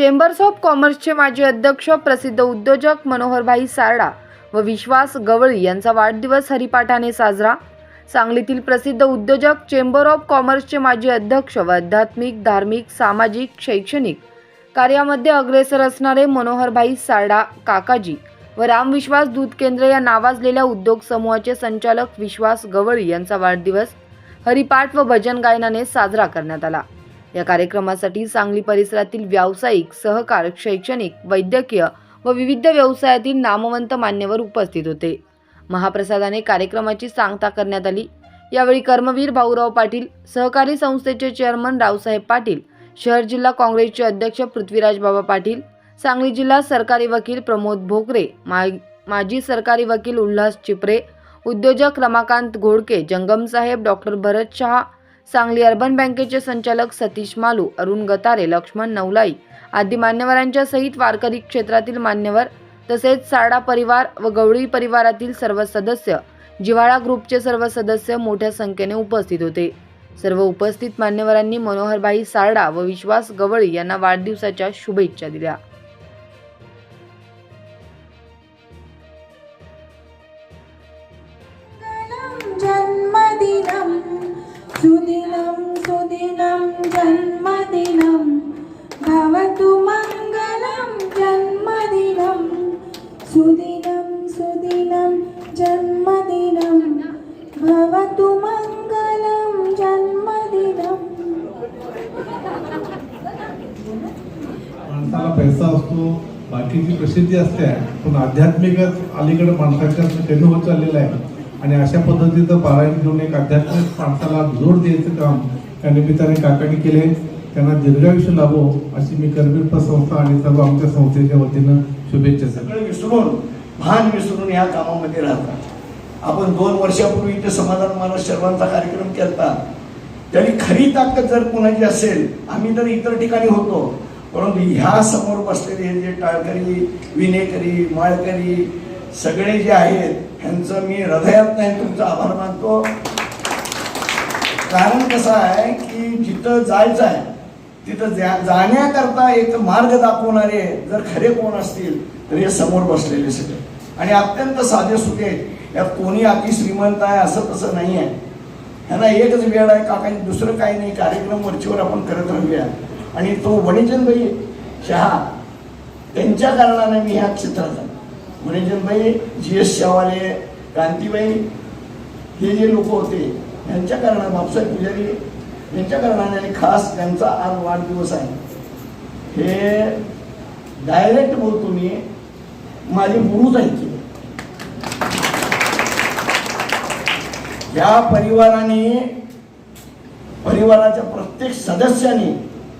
Chambers of कॉमर्सचे माजी अध्यक्ष प्रसिद्ध उद्योजक मनोहरभाई सारडा व विश्वास गवळी यांचा वाढदिवस हरिपाठाने साजरा. सांगलीतील प्रसिद्ध उद्योजक चेंबर ऑफ कॉमर्सचे माजी अध्यक्ष व आध्यात्मिक धार्मिक सामाजिक शैक्षणिक कार्यामध्ये अग्रेसर असणारे मनोहरभाई सारडा काकाजी व रामविश्वास दूध केंद्र या नावाजलेल्या उद्योग समूहाचे संचालक विश्वास गवळी यांचा वाढदिवस हरिपाठ व भजन गायनाने साजरा करण्यात आला. या कार्यक्रमासाठी सांगली परिसरातील व्यावसायिक सहकार शैक्षणिक वैद्यकीय व विविध व्यवसायातील नामवंत मान्यवर उपस्थित होते. महाप्रसादाने कार्यक्रमाची सांगता करण्यात आली. यावेळी कर्मवीर भाऊराव पाटील सहकारी संस्थेचे चेअरमन रावसाहेब पाटील शहर जिल्हा काँग्रेसचे अध्यक्ष पृथ्वीराज बाबा पाटील सांगली जिल्हा सरकारी वकील प्रमोद भोकरे मा माजी सरकारी वकील उल्हास चिपरे उद्योजक रमाकांत घोडके जंगमसाहेब डॉक्टर भरत शहा सांगली अर्बन बँकेचे संचालक सतीश मालू अरुण गतारे लक्ष्मण नवलाई आदी मान्यवरांच्या सहित वारकरी क्षेत्रातील मान्यवर तसेच सारडा परिवार व गवळी परिवारातील सर्व सदस्य जिव्हाळा ग्रुपचे सर्व सदस्य मोठ्या संख्येने उपस्थित होते. सर्व उपस्थित मान्यवरांनी मनोहरबाई सारडा व विश्वास गवळी यांना वाढदिवसाच्या शुभेच्छा दिल्या. माणसाला पैसा असतो बाकीची प्रसिद्धी असते पण आध्यात्मिकच अलीकडे माणसाच्या कमी होत चाललेलं आहे. आणि अशा पद्धतीचं पारायण घेऊन एक आध्यात्मिक माणसाला जोड द्यायचं काम त्या निमित्ताने काकाने केले. त्यांना दीर्घायुष्य लाभो अशी मी करवीर संस्था आणि सर्व आमच्या संस्थेच्या वतीनं शुभेच्छा सगळे सगळं विसरून भान विसरून या कामामध्ये राहतात आपण दोन वर्षापूर्वी इथे समाधान महाराज सर्वांचा कार्यक्रम केला त्यांनी खरी ताकद जर कोणाची असेल आम्ही तर इतर ठिकाणी होतो. परंतु ह्या समोर बसलेले हे जे टाळकरी विनेकरी माळकरी सगळे जे आहेत ह्यांचं मी हृदयात नाही तुमचा आभार मानतो. कारण कसं आहे की जिथं जायचं आहे तिथं जा जाण्याकरता एक मार्ग दाखवणारे जर खरे कोण असतील तर हे समोर बसलेले सगळे. आणि अत्यंत साधे सुखे आहेत यात कोणी अति श्रीमंत आहे असं तसं नाही आहे. ह्यांना एकच वेळ आहे काकांनी दुसरं काही नाही कार्यक्रम वरचीवर आपण करत राहूया. आणि तो वणिजनबाई शहा त्यांच्या कारणाने मी ह्या क्षेत्रात आलो वणिजनबाई जी एस शहावाले क्रांतीबाई हे जे लोक होते यांच्या कारणाने बापसाहेब पुजारी यांच्या कारणाने खास त्यांचा आज वाढदिवस आहे. हे डायरेक्ट बोलतो मी माझे गुरुच आहेत ते. या परिवाराने परिवाराच्या प्रत्येक सदस्याने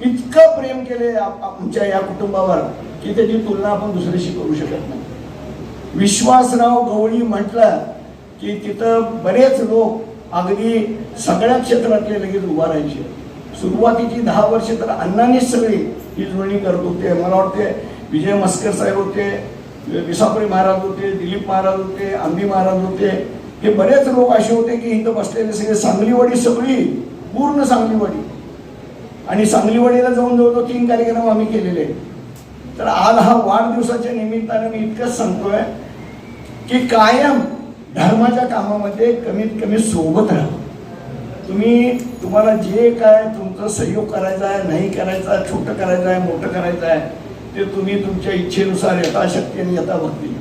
इतकं प्रेम केले आप- आमच्या या कुटुंबावर की त्याची तुलना आपण दुसऱ्याशी करू शकत नाही. विश्वासराव गवळी म्हटलं की तिथं बरेच लोक अगदी सगळ्या क्षेत्रातले लगेच उभा राहायचे. सुरुवातीची दहा वर्ष तर अण्णांनीच सगळी ही जुळणी करत होते. मला वाटते विजय मस्कर साहेब होते विसापुरी महाराज होते दिलीप महाराज होते आंबी महाराज होते. हे बरेच लोक असे होते की इथं बसलेले सगळे सांगलीवाडी सगळी पूर्ण सांगलीवाडी. आणि सांगलीवाडीला जाऊन जवळजवळ तीन कार्यक्रम आम्ही केलेले आहेत. तर आज हा वाढदिवसाच्या निमित्ताने मी इतकंच सांगतोय की कायम धर्माच्या कामामध्ये कमीत कमी सोबत राहा तुम्ही तुम्हाला जे काय तुमचं सहयोग करायचा आहे नाही करायचा आहे, छोटं करायचं आहे मोठं करायचं आहे ते तुम्ही तुमच्या इच्छेनुसार यथाशक्ती आणि यथाभक्ती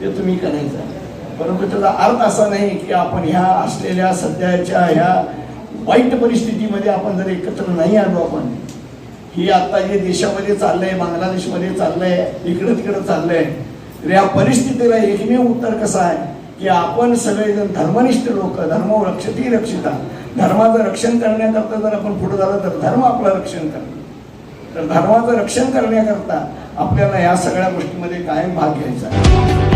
ते तुम्ही करायचं आहे परंतु त्याचा अर्थ असा नाही की आपण ह्या असलेल्या सध्याच्या ह्या वाईट परिस्थितीमध्ये आपण जर एकत्र नाही आलो आपण ही आता जे देशामध्ये चाललंय बांगलादेशमध्ये चाललंय इकडं तिकडं चाललंय तर या परिस्थितीला एकमेव उत्तर कसं आहे? की आपण सगळेजण धर्मनिष्ठ लोक धर्म रक्षती रक्षिता. धर्माचं रक्षण करण्याकरता जर आपण पुढे झालं तर धर्म आपलं रक्षण करतो. तर धर्माचं रक्षण करण्याकरता आपल्याला या सगळ्या गोष्टीमध्ये कायम भाग घ्यायचा आहे.